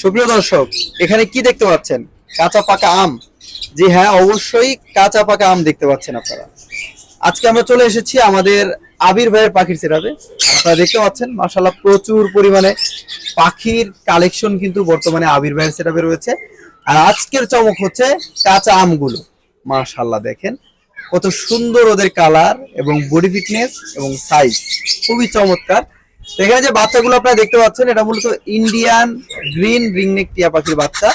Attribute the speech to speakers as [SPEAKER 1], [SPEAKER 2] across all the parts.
[SPEAKER 1] সুপ্রিয় দর্শক, এখানে কি দেখতে পাচ্ছেন? কাঁচা পাকা আম। জি হ্যাঁ অবশ্যই কাঁচা পাকা আম দেখতে পাচ্ছেন আপনারা। আজকে আমরা চলে এসেছি আমাদের আবির ভাইয়ের পাখির সেরাবে আপনারা দেখতে পাচ্ছেন মাশাল্লাহ প্রচুর পরিমাণে পাখির কালেকশন কিন্তু বর্তমানে আবির ভাইয়ের সেরাবে রয়েছে। আর আজকের চমক হচ্ছে কাঁচা আমগুলো। মাশাল্লাহ দেখেন, কত সুন্দর ওদের কালার এবং বডি ফিটনেস এবং সাইজ। খুবই চমৎকার। এখানে যে বাচ্চাগুলো আপনারা দেখতে পাচ্ছেন এটা মূলত ইন্ডিয়ান গ্রিন রিংনেক টিয়া পাখির বাচ্চা।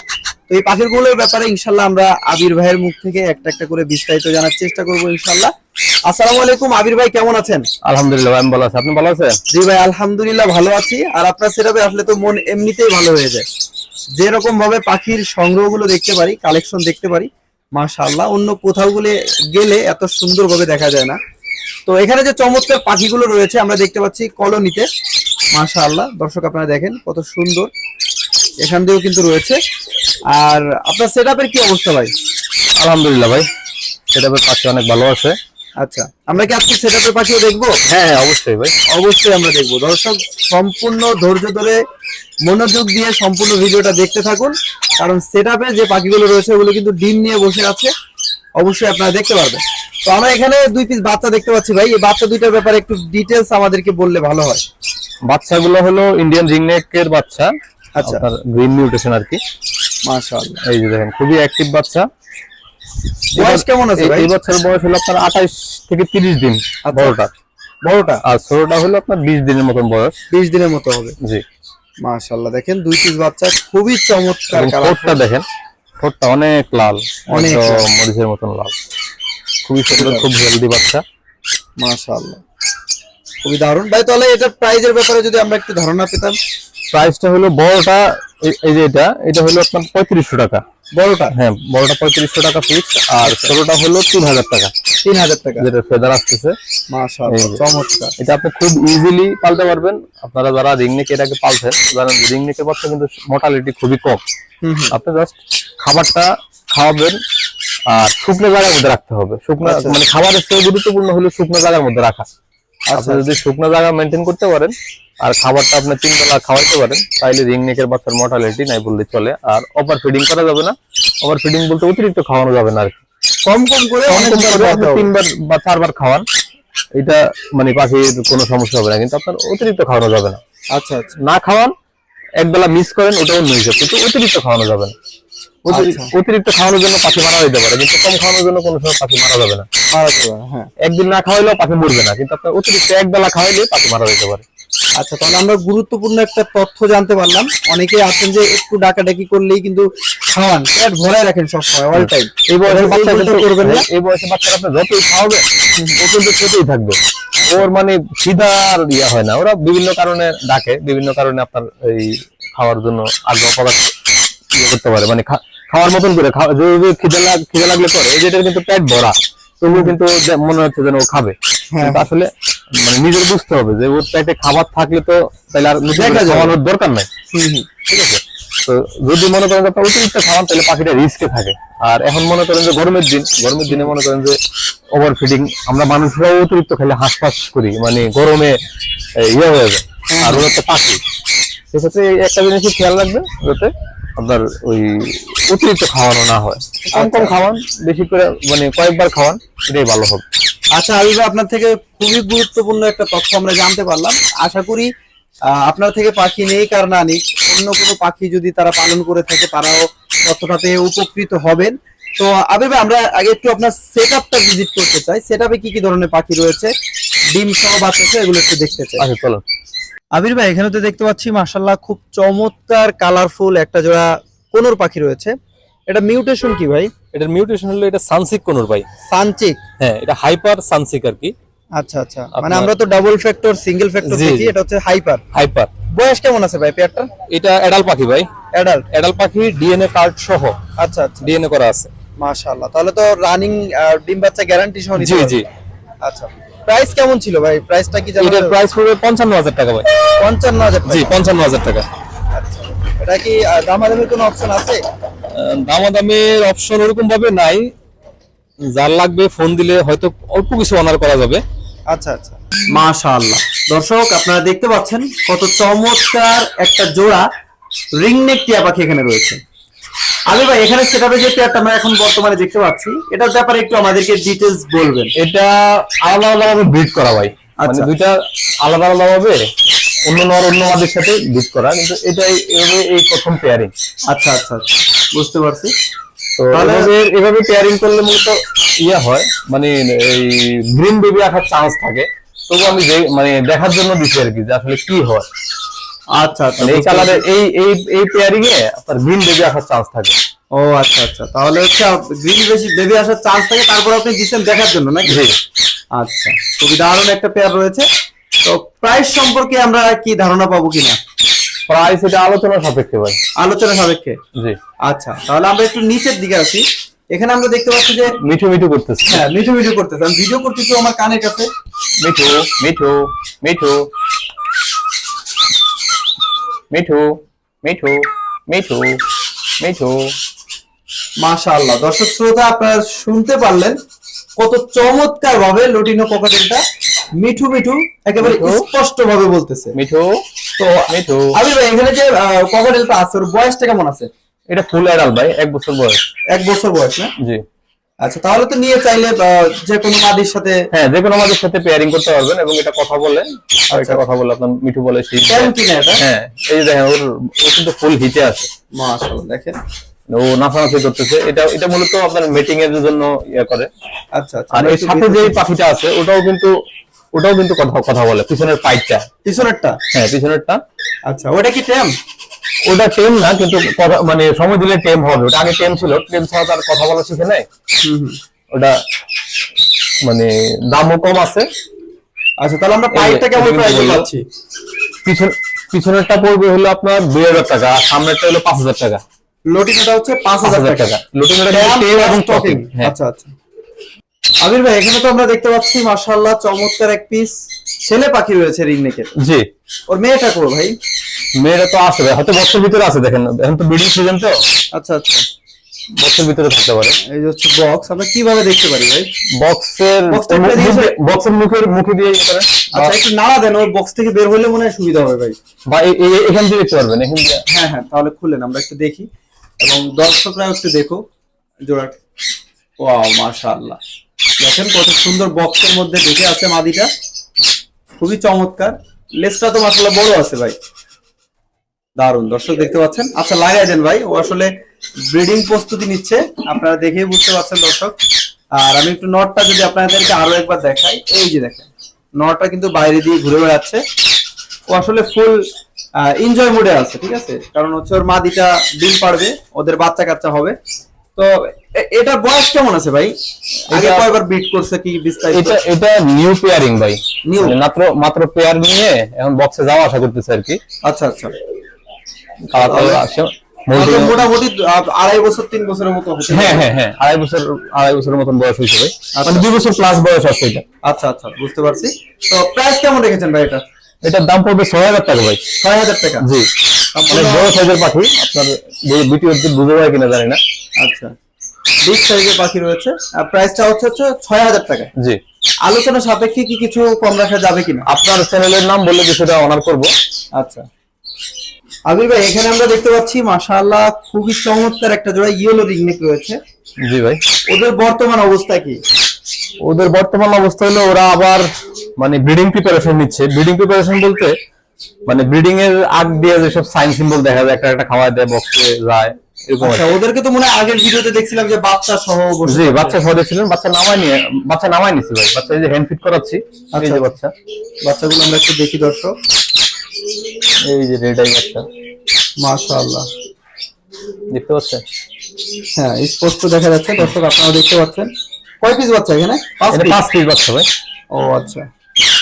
[SPEAKER 1] তো এই পাখিগুলোর ব্যাপারে ইনশাল্লাহ আমরা আবির ভাইয়ের মুখ থেকে একটা একটা করে বিস্তারিত জানার চেষ্টা করব ইনশাল্লাহ। আসসালামু আলাইকুম আবির ভাই কেমন আছেন?
[SPEAKER 2] আলহামদুলিল্লাহ আমি ভালো আছি। আপনি ভালো আছেন?
[SPEAKER 1] জি ভাই আলহামদুলিল্লাহ ভালো আছি। আর আপনার সেটাপে আসলে তো মন এমনিতেই ভালো হয়ে যায়। যেরকম ভাবে পাখির সংগ্রহগুলো দেখতে পারি কালেকশন দেখতে পারি মাশাআল্লাহ অন্য কোথাও গুলো গেলে এত সুন্দরভাবে দেখা যায় না। তো এখানে যে চমৎকার পাখিগুলো রয়েছে আমরা দেখতে পাচ্ছি কলোনিতে। মাশাআল্লাহ দর্শক আপনারা দেখেন কত সুন্দর। এখান দিয়েও কিন্তু রয়েছে। আর আপনার সেটআপের কি অবস্থা ভাই?
[SPEAKER 2] আলহামদুলিল্লাহ ভাই সেটা পাখি অনেক ভালো আছে।
[SPEAKER 1] আচ্ছা আমরা কি আজকে সেটআপের পাখিও দেখব?
[SPEAKER 2] হ্যাঁ হ্যাঁ অবশ্যই ভাই।
[SPEAKER 1] অবশ্যই আমরা দেখব। দর্শক সম্পূর্ণ ধৈর্য ধরে মনোযোগ দিয়ে সম্পূর্ণ ভিডিওটা দেখতে থাকুন। কারণ সেটআপে যে পাখিগুলো রয়েছে ওগুলো কিন্তু ডিম নিয়ে বসে আছে। অবশ্যই আপনারা দেখতে পারবেন। তো আমরা এখানে দুই পিস বাচ্চা দেখতে পাচ্ছি ভাই। এই বাচ্চা দুইটার ব্যাপারে একটু ডিটেলস আমাদেরকে বললে ভালো হয়।
[SPEAKER 2] বাচ্চাগুলো হলো ইন্ডিয়ান রিংনেক এর বাচ্চা
[SPEAKER 1] আচ্ছা।
[SPEAKER 2] গ্রিন মিউটেশন আর কি।
[SPEAKER 1] মাশাআল্লাহ।
[SPEAKER 2] এই যে দেখেন খুবই অ্যাক্টিভ বাচ্চা।
[SPEAKER 1] বয়স কেমন আছে ভাই?
[SPEAKER 2] এই বাচ্চার বয়স হলো আপনার আঠাইশ থেকে তিরিশ দিন
[SPEAKER 1] আচ্ছা।
[SPEAKER 2] বড়টা
[SPEAKER 1] বড়টা?
[SPEAKER 2] আর ছোটটা হলো আপনার বিশ দিনের মতন বয়স।
[SPEAKER 1] বিশ দিনের মতো হবে।
[SPEAKER 2] জি।
[SPEAKER 1] মাশাআল্লাহ দেখেন দুই পিস বাচ্চা খুবই চমৎকার
[SPEAKER 2] এবং
[SPEAKER 1] কালার
[SPEAKER 2] দেখেন ঠোঁটটা অনেক লাল
[SPEAKER 1] অনেক
[SPEAKER 2] মরিচের মতন লাল। খুবই সুন্দর খুব হেলদি বাচ্চা।
[SPEAKER 1] মাশাআল্লাহ। খুবই দারুণ। ভাই তাহলে এটার প্রাইজের ব্যাপারে যদি আমরা একটু ধারণা পেতাম।
[SPEAKER 2] প্রাইসটা হলো বড়টা এই- যে এটা এটা হলো আপনার পঁয়ত্রিশশো টাকা।
[SPEAKER 1] বড়টা?
[SPEAKER 2] হ্যাঁ বড়টা পঁয়ত্রিশশো টাকা ফিক্স আর ছোটটা হলো তিন হাজার টাকা।
[SPEAKER 1] তিন হাজার টাকা।
[SPEAKER 2] যেটা ফেদার আসতেছে।
[SPEAKER 1] চমৎকার।
[SPEAKER 2] এটা আপনি খুব ইজিলি পালতে পারবেন। আপনারা যারা রিংনেক এটাকে পালছেন জানেন রিংনেকের বাচ্চা কিন্তু মোটালিটি খুবই কম। আপনি জাস্ট খাবারটা খাওয়াবেন আর শুকনো জায়গার মধ্যে রাখতে হবে। শুকনো
[SPEAKER 1] আচ্ছা।
[SPEAKER 2] মানে খাবারের চেয়ে গুরুত্বপূর্ণ হলো শুকনো জায়গার মধ্যে রাখা। আপনি যদি শুকনো জায়গা মেনটেন করতে পারেন আর খাবারটা আপনি তিন বেলা খাওয়াইতে পারেন তাইলে রিংনেকের বাচ্চার মর্টালিটি নাই বললে চলে। আর ওভার ফিডিং করা যাবে না। ওভার ফিডিং বলতে অতিরিক্ত খাওয়ানো যাবে না আর
[SPEAKER 1] কম কম করে।
[SPEAKER 2] তিনবার বা চারবার খাওয়ান। এটা মানে পাখির কোনো সমস্যা হবে না কিন্তু আপনার অতিরিক্ত খাওয়ানো যাবে না।
[SPEAKER 1] আচ্ছা আচ্ছা।
[SPEAKER 2] না খাওয়ান এক বেলা মিস করেন ওটা অন্য হিসাব কিন্তু অতিরিক্ত খাওয়ানো যাবে না।
[SPEAKER 1] আচ্ছা।
[SPEAKER 2] অতিরিক্ত খাওয়ানোর জন্য পাখি মারা যেতে পারে কিন্তু কম খাওয়ানোর জন্য কোনো সময় পাখি মারা যাবে না।
[SPEAKER 1] মারা যাবে হ্যাঁ।
[SPEAKER 2] একদিন না খাওয়াইলেও পাখি মরবে না কিন্তু আপনার অতিরিক্ত এক বেলা খাওয়াইলে পাখি মারা যেতে পারে।
[SPEAKER 1] আচ্ছা তাহলে আমরা গুরুত্বপূর্ণ একটা তথ্য জানতে পারলাম। অনেকেই আছেন যে একটু ডাকাডাকি করলেই কিন্তু খাওয়ান পেট ভরায় রাখেন সবসময় অল টাইম
[SPEAKER 2] এই বয়সের বাচ্চা
[SPEAKER 1] করবেন না।
[SPEAKER 2] এই বয়সের বাচ্চারা আপনি যতই খাওয়াবে ও কিন্তু খেতেই থাকবে। ওর মানে সিধা আর ইয়া হয় না। ওরা বিভিন্ন কারণে ডাকে বিভিন্ন কারণে আপনার এই খাওয়ার জন্য আগ্রহ প্রকাশ ইয়ে করতে পারে। মানে খাওয়ার মতন করে খাওয়া যে যে খিদে লাগ খিদে লাগলে করে এই যেটা কিন্তু পেট ভরা। তবুও কিন্তু মনে হচ্ছে যেন ও খাবে।
[SPEAKER 1] হ্যাঁ।
[SPEAKER 2] আসলে মানে নিজের বুঝতে হবে যে ওর পেটে খাবার থাকলে তো তাহলে আর খাওয়ানোর দরকার নাই। ঠিক আছে? তো যদি মনে করেন আপনার অতিরিক্ত খাওয়ান তাহলে পাখিটা রিস্কে থাকে। আর এখন মনে করেন যে গরমের দিন গরমের দিনে মনে করেন যে ওভার ফিডিং আমরা মানুষরাও অতিরিক্ত খেলে হাঁসফাঁস করি। মানে গরমে ইয়ে হয়ে যায়। আর ওরা তো পাখি। সেক্ষেত্রে একটা জিনিসই খেয়াল রাখবে যাতে আপনার ওই অতিরিক্ত খাওয়ানো না হয়। কম কম খাওয়ান বেশি করে মানে কয়েকবার খাওয়ান এটাই ভালো হবে।
[SPEAKER 1] আচ্ছা আবিবা আপনার থেকে খুবই গুরুত্বপূর্ণ একটা তথ্য আমরা জানতে পারলাম। আশা করি আপনার থেকে পাখি নেই কার না নেই অন্য কোনো পাখি যদি তারা পালন করে থাকে তারাও তথ্যটা পেয়ে উপকৃত হবেন। তো ভাই আমরা আগে একটু আপনার সেট আপটা ভিজিট করতে চাই। সেট আপে কি কি ধরনের পাখি রয়েছে? ডিম সহ বাচ্চা এগুলো একটু দেখতে চাই।
[SPEAKER 2] আচ্ছা চলো।
[SPEAKER 1] আবির ভাই এখানে তো দেখতে পাচ্ছি মাশাল্লাহ খুব চমৎকার কালারফুল একটা জোড়া কোনোর পাখি রয়েছে। এটা মিউটেশন কি ভাই?
[SPEAKER 3] এটার মিউটেশন হলো এটা সানসিক কোনোর ভাই।
[SPEAKER 1] সানচিক
[SPEAKER 3] হ্যাঁ এটা হাইপার সানসিক আর কি।
[SPEAKER 1] আচ্ছা আচ্ছা। মানে আমরা তো ডাবল ফ্যাক্টর সিঙ্গেল ফ্যাক্টর দেখি এটা হচ্ছে হাইপার
[SPEAKER 3] হাইপার
[SPEAKER 1] বয়স কেমন আছে ভাই পেয়ারটা?
[SPEAKER 3] এটা অ্যাডাল পাখি ভাই।
[SPEAKER 1] অ্যাডাল্ট
[SPEAKER 3] অ্যাডাল পাখি ডিএনএ কার্ড সহ।
[SPEAKER 1] আচ্ছা আচ্ছা।
[SPEAKER 3] ডিএনএ করা আছে।
[SPEAKER 1] মাশাআল্লাহ তাহলে তো রানিং ডিম বাচ্চা গ্যারান্টি সহ
[SPEAKER 3] জি জি।
[SPEAKER 1] আচ্ছা। প্রাইস কেমন ছিল ভাই? প্রাইসটা কি জানেন
[SPEAKER 3] এটার প্রাইস পড়বে পঞ্চান্ন হাজার টাকা ভাই।
[SPEAKER 1] পঞ্চান্ন হাজার
[SPEAKER 3] জি পঞ্চান্ন হাজার টাকা।
[SPEAKER 1] আচ্ছা। এটা কি দামাদামির কোনো অপশন আছে?
[SPEAKER 3] দামাদামের অপশন ওরকম ভাবে নাই। যার লাগবে ফোন দিলে হয়তো অল্প কিছু অনার করা যাবে।
[SPEAKER 1] আচ্ছা আচ্ছা। মাশাআল্লাহ। দর্শক আপনারা দেখতে পাচ্ছেন কত চমৎকার একটা জোড়া রিংনেক টিয়া পাখি এখানে রয়েছে। আমি ভাই এখানে সেটাপে যে পেয়ারটা আমরা এখন বর্তমানে দেখতে পাচ্ছি এটার ব্যাপারে একটু আমাদেরকে ডিটেলস বলবেন।
[SPEAKER 2] এটা আলাদা আলাদা ভাবে ব্রিড করা ভাই। মানে
[SPEAKER 1] আচ্ছা।
[SPEAKER 2] দুইটা আলাদা আলাদা ভাবে অন্য নর অন্য মাদের সাথে ব্রিড করা। কিন্তু এটাই এভাবে এই প্রথম পেয়ারিং
[SPEAKER 1] আচ্ছা আচ্ছা আচ্ছা। বুঝতে পারছি।
[SPEAKER 2] তো
[SPEAKER 1] তাহলে-
[SPEAKER 2] এভাবে এভাবে পেয়ারিং করলে মূলত ইয়ে হয়। মানে এই গ্রিন বেবি রাখার চান্স থাকে। তবু আমি মানে দেখার জন্য দিচ্ছি আর কি যে আসলে কি হয়।
[SPEAKER 1] আচ্ছা আচ্ছা
[SPEAKER 2] মানে এই
[SPEAKER 1] পারছি।
[SPEAKER 2] এই এই এই পেয়ারিং এ আপনার গ্রিন বেবি আসার চান্স থাকে।
[SPEAKER 1] ও আচ্ছা আচ্ছা তাহলে হচ্ছে গ্রিন বেশি বেবি আসার চান্স থাকে তারপর আপনি দিচ্ছেন দেখার জন্য নাকি? আচ্ছা খুবই দারুণ একটা পেয়ার রয়েছে। তো প্রাইস সম্পর্কে আমরা কি ধারণা পাবো কিনা?
[SPEAKER 2] প্রাইস এটা আলোচনা সাপেক্ষে ভাই।
[SPEAKER 1] আলোচনা সাপেক্ষে?
[SPEAKER 2] জি।
[SPEAKER 1] আচ্ছা তাহলে আমরা একটু নিচের দিকে আসি। এখানে আমরা দেখতে পাচ্ছি যে
[SPEAKER 2] মিঠু মিঠু করতেছে।
[SPEAKER 1] হ্যাঁ ভিডিও ভিডিও করতেছে। আমি ভিডিও করতেছি আমার কানের কাছে।
[SPEAKER 2] মিঠু মিঠু মিঠু। মিঠু মিঠু মিঠু মিঠু
[SPEAKER 1] মাশাআল্লাহ। দর্শক শ্রোতা আপনারা শুনতে পারলেন কত চমৎকার ভাবে লটিনো ককাটেলটা মিঠু মিঠু একেবারে। স্পষ্ট ভাবে বলতেছে।
[SPEAKER 2] মিঠু।
[SPEAKER 1] তো
[SPEAKER 2] মিঠু।
[SPEAKER 1] আবির ভাই এখানে যে ককাটেলটা আছে ওর বয়সটা কেমন আছে?
[SPEAKER 2] এটা ফুল অ্যাডাল ভাই এক বছর বয়স।
[SPEAKER 1] এক বছর বয়স না?
[SPEAKER 2] জি।
[SPEAKER 1] আচ্ছা তাহলে তো নিয়ে চাইলে যে কোনো মাদির সাথে
[SPEAKER 2] হ্যাঁ যে কোনো আমাদের সাথে পেয়ারিং করতে পারবেন এবং এটা কথা বলে আর এটা কথা বলে আপনার মিঠু বলে সেই হ্যাঁ এই যে দেখেন ওর ও কিন্তু ফুল হিটে আছে।
[SPEAKER 1] মাশাআল্লাহ দেখেন।
[SPEAKER 2] ও নাচানাচি করতেছে। এটা এটা মূলত আপনার মিটিং এর জন্য ইয়ে করে।
[SPEAKER 1] আচ্ছা আচ্ছা।
[SPEAKER 2] আর এর সাথে যে পাখিটা আছে ওটাও কিন্তু ওটাও কিন্তু কথা কথা বলে পিছনের পাইপটা
[SPEAKER 1] পিছনেরটা?
[SPEAKER 2] হ্যাঁ পিছনেরটা।
[SPEAKER 1] আচ্ছা ওটা কি টেম
[SPEAKER 2] ওটা টেম না কিন্তু মানে সময় দিলে টেম হবে। ওটা আগে টেম ছিল টেম ছাড়া তার কথা বলা শিখে
[SPEAKER 1] হুম
[SPEAKER 2] ওটা মানে দামও কম আছে।
[SPEAKER 1] আচ্ছা তাহলে আমরা পাইপটা কেমন প্রাইসে পাচ্ছি
[SPEAKER 2] পিছন পিছনেরটা পড়বে হলো আপনার দুই হাজার টাকা আর সামনেরটা হলো পাঁচ হাজার টাকা।
[SPEAKER 1] লটিনোটা হচ্ছে পাঁচ হাজার টাকা।
[SPEAKER 2] লুটিনোটা টেম এবং। টকিং হ্যাঁ।
[SPEAKER 1] আচ্ছা আচ্ছা। আবির ভাই এখানে তো আমরা দেখতে পাচ্ছি মাশাআল্লাহ চমৎকার এক পিস ছেলে পাখি রয়েছে রিংনেকের
[SPEAKER 2] জি।
[SPEAKER 1] ওর মেয়েটা করো ভাই?
[SPEAKER 2] মেয়েরা তো আসবে হয়তো বক্সের ভিতরে আছে দেখেন এখন তো বিডিং সিজন তো।
[SPEAKER 1] আচ্ছা আচ্ছা।
[SPEAKER 2] বক্সের ভিতরে থাকতে পারে।
[SPEAKER 1] এই হচ্ছে বক্স আমরা কীভাবে দেখতে পারি ভাই?
[SPEAKER 2] বক্সের? বক্সের মুখের মুখে দিয়ে ইয়ে করেন।
[SPEAKER 1] আচ্ছা একটু নাড়া দেন ওই বক্স থেকে বের হলে মনে হয় সুবিধা হবে ভাই।
[SPEAKER 2] এ- এখান দিয়ে দেখতে পারবেন এখান দিয়ে।
[SPEAKER 1] হ্যাঁ হ্যাঁ তাহলে খুলেন আমরা একটু দেখি। এবং দর্শকরা একটু দেখো। জোড়া ওয়াও মাশাআল্লাহ। দেখেন কত সুন্দর বক্সের মধ্যে ঢুকে আছে মাদিটা। খুবই চমৎকার। লেজটা তো মাশাআল্লাহ বড় আছে ভাই। দারুণ দর্শক দেখতে পাচ্ছেন। আচ্ছা লাগাই দেন ভাই। ও আসলে ব্রিডিং প্রস্তুতি নিচ্ছে। আপনারা দেখেই বুঝতে পারছেন, দর্শক। আর আমি একটু নটটা যদি আপনাদেরকে আরও একবার দেখাই। এই যে দেখেন নটটা কিন্তু বাইরে দিয়ে ঘুরে বেড়াচ্ছে। ও আসলে ফুল এনজয় মোডে আছে, ঠিক আছে? কারণ হচ্ছে ওর মা মাদিটা ডিম পারবে ওদের বাচ্চা কাচ্চা হবে। তো এ- এটার বয়স কেমন আছে ভাই? আগে কয়বার বিট করছে কি বিস্তারিত?
[SPEAKER 2] এটা এটা নিউ পেয়ারিং ভাই? মানে মাত্র মাত্র পেয়ার নিয়ে এখন বক্সে যাওয়া আশা করতেছে আর কি।
[SPEAKER 1] আচ্ছা আচ্ছা। তাহলে-
[SPEAKER 2] আসে। মোটামুটি-
[SPEAKER 1] মোটামুটি আড়াই বছর তিন বছরের মতো
[SPEAKER 2] হ্যাঁ হ্যাঁ হ্যাঁ আড়াই বছর আড়াই বছরের মতন বয়স হয়েছে ভাই।
[SPEAKER 1] আচ্ছা।
[SPEAKER 2] মানে দুই বছর প্লাস বয়স আছে এটা।
[SPEAKER 1] আচ্ছা আচ্ছা বুঝতে পারছি। তো প্রাইস কেমন রেখেছেন ভাই এটা?
[SPEAKER 2] এটার দাম পড়বে ছয় হাজার টাকা ভাই।
[SPEAKER 1] ছয় হাজার টাকা?
[SPEAKER 2] জি। অনেক বড় সাইজের পাখি। আপনার বুঝে যায় কিনা জানি না।
[SPEAKER 1] আচ্ছা। বিগ সাইজের পাখি রয়েছে। আর প্রাইসটা হচ্ছে হচ্ছে ছয় হাজার টাকা
[SPEAKER 2] জি।
[SPEAKER 1] আলোচনা সাপেক্ষে কি কিছু কম রাখা যাবে কিনা?
[SPEAKER 2] আপনার চ্যানেলের নাম বললে কিছুটা অনার করব।
[SPEAKER 1] আচ্ছা। আবির ভাই এখানে আমরা দেখতে পাচ্ছি মাশাআল্লাহ খুবই চমৎকার একটা জোড়া ইয়েলো রিংনেক রয়েছে।
[SPEAKER 2] জি ভাই।
[SPEAKER 1] ওদের বর্তমান অবস্থা কি?
[SPEAKER 2] ওদের বর্তমান অবস্থা হলো ওরা আবার মানে ব্রিডিং প্রিপারেশন নিচ্ছে। ব্রিডিং প্রিপারেশন বলতে মানে ব্রিডিং এর আগ দিয়ে যেসব সাইন সিম্বল দেখা যায় একটা একটা খাওয়া দেয় বক্সে যায়।
[SPEAKER 1] আচ্ছা। ওদেরকে তো মনে হয় আগের ভিডিওতে দেখছিলাম যে বাচ্চা সহ
[SPEAKER 2] জি বাচ্চা সহজে ছিলেন বাচ্চা নামাই নিয়ে বাচ্চা নামাই নিছি ভাই। বাচ্চা এই যে হ্যান্ড ফিট করাচ্ছি এই
[SPEAKER 1] আচ্ছা,
[SPEAKER 2] যে
[SPEAKER 1] আচ্ছা।
[SPEAKER 2] বাচ্চা।
[SPEAKER 1] বাচ্চাগুলো আমরা একটু দেখি দর্শক।
[SPEAKER 2] এই যে রেড আই বাচ্চা।
[SPEAKER 1] মাশাআল্লাহ।
[SPEAKER 2] দেখতে পাচ্ছেন?
[SPEAKER 1] হ্যাঁ স্পষ্ট দেখা যাচ্ছে দর্শক আপনারা দেখতে পাচ্ছেন। কয় পিস বাচ্চা এখানে? পাঁচ
[SPEAKER 2] পাঁচ পিস বাচ্চা ভাই।
[SPEAKER 1] ও আচ্ছা।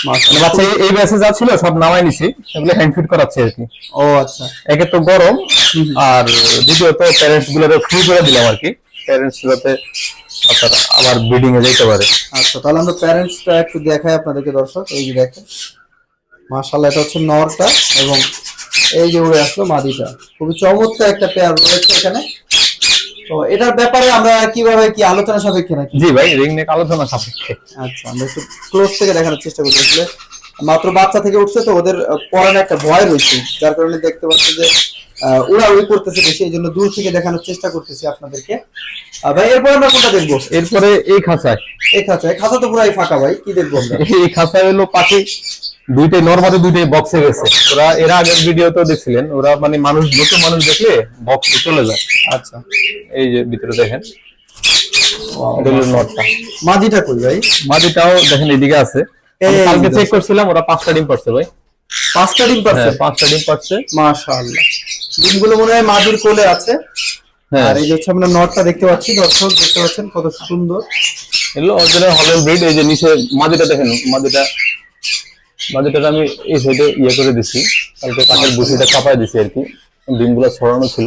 [SPEAKER 2] বাচ্চা এই- ব্যাচে যা ছিল সব নামাই নিছি এগুলো হ্যান্ড ফিট করাচ্ছি আর কি।
[SPEAKER 1] ও আচ্ছা।
[SPEAKER 2] একে তো গরম আর দ্বিতীয়ত প্যারেন্টসগুলো ফ্রি করে দিলাম আর কি। প্যারেন্টস যাতে আপনার আবার ব্রিডিং এ যেতে পারে।
[SPEAKER 1] আচ্ছা তাহলে আমরা প্যারেন্টসটা একটু দেখাই আপনাদেরকে দর্শক এই যে দেখেন। মাশাআল্লাহ এটা হচ্ছে নরটা এবং এই যে উড়ে আসলো মাদিটা। খুবই চমৎকার একটা পেয়ার রয়েছে এখানে। তো এটার ব্যাপারে আমরা কীভাবে কি আলোচনা সাপেক্ষে নাকি?
[SPEAKER 2] জি ভাই রিং নেক আলোচনা সাপেক্ষে।
[SPEAKER 1] আচ্ছা আমরা একটু ক্লোজ থেকে দেখানোর চেষ্টা করছি আসলে। মাত্র বাচ্চা থেকে উঠছে তো ওদের পরনে একটা ভয় রয়েছে যার কারণে দেখতে পাচ্ছি যে আহ, উড়াউড়ি করতেছে বেশি এই জন্য দূর থেকে দেখানোর চেষ্টা করতেছি আপনাদেরকে। ভাই এরপর আমরা কোনটা দেখব?
[SPEAKER 2] এরপরে এই খাঁচায়।
[SPEAKER 1] এই খাঁচা এই খাঁচা তো পুরাই ফাঁকা ভাই কি দেখব আমরা?
[SPEAKER 2] এই খাঁচায় হলো পাখি। দুইটাই নর্মালি দুইটাই বক্সে গেছে। ওরা এর আগের ভিডিওতে দেখছিলেন ওরা মানে মানুষ নতুন মানুষ দেখলে বক্সে চলে যায়।
[SPEAKER 1] আচ্ছা।
[SPEAKER 2] এই যে ভিতরে দেখেন। নটটা
[SPEAKER 1] মাদিটা কই ভাই?
[SPEAKER 2] মাদিটাও দেখেন এদিকে আছে। কালকে চেক করছিলাম ওরা পাঁচটা ডিম পারছে ভাই।
[SPEAKER 1] পাঁচটা ডিম পাচ্ছে
[SPEAKER 2] হ্যাঁ পাঁচটা ডিম পারছে।
[SPEAKER 1] মাশাআল্লাহ। ডিমগুলো মনে হয় মাদির কোলে আছে।
[SPEAKER 2] হ্যাঁ।
[SPEAKER 1] আর এই যে হচ্ছে আমরা নটটা দেখতে পাচ্ছি দর্শক দেখতে পাচ্ছেন কত সুন্দর।
[SPEAKER 2] এগুলো অরিজিনাল হলেন ব্রিড এই যে নিচে মাদিটা দেখেন মাদিটা। মাদিটা আমি এই সাইডে ইয়ে করে দিছি। কালকে কাঠের বুসিটা চাপায় দিছি আর কি। ডিমগুলো ছড়ানো ছিল।